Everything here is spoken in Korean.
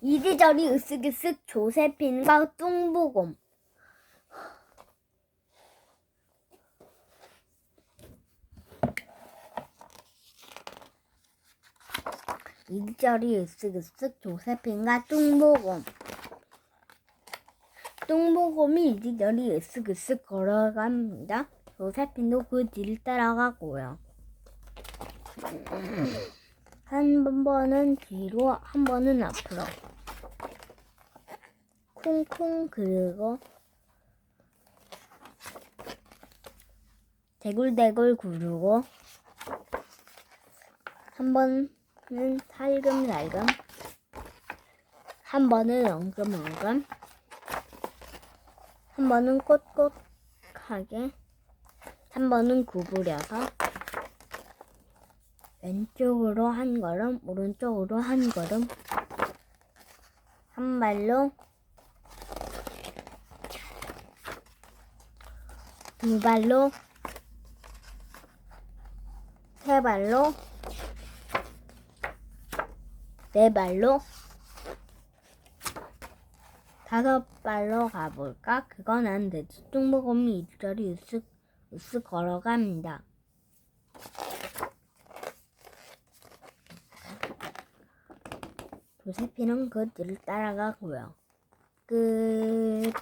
이리저리 으쓱으쓱 조세핀과 뚱보곰. 이리저리 으쓱으쓱 조세핀과 뚱보곰. 뚱보곰이 이리저리 으쓱으쓱 걸어갑니다. 조세핀도 그 뒤를 따라가고요. 한 번은 뒤로, 한 번은 앞으로. 콩콩 그리고 대굴대굴 구르고 한 번은 살금살금 한 번은 엉금엉금 한 번은 꼿꼿하게 한 번은 구부려서 왼쪽으로 한 걸음 오른쪽으로 한 걸음 한 발로 두 발로 세 발로 네 발로 다섯 발로 가볼까? 그건 안 되지. 뚱보곰이 이리저리 으쓱 으쓱 걸어갑니다. 조세피는 그 뒤를 따라가고요. 끝.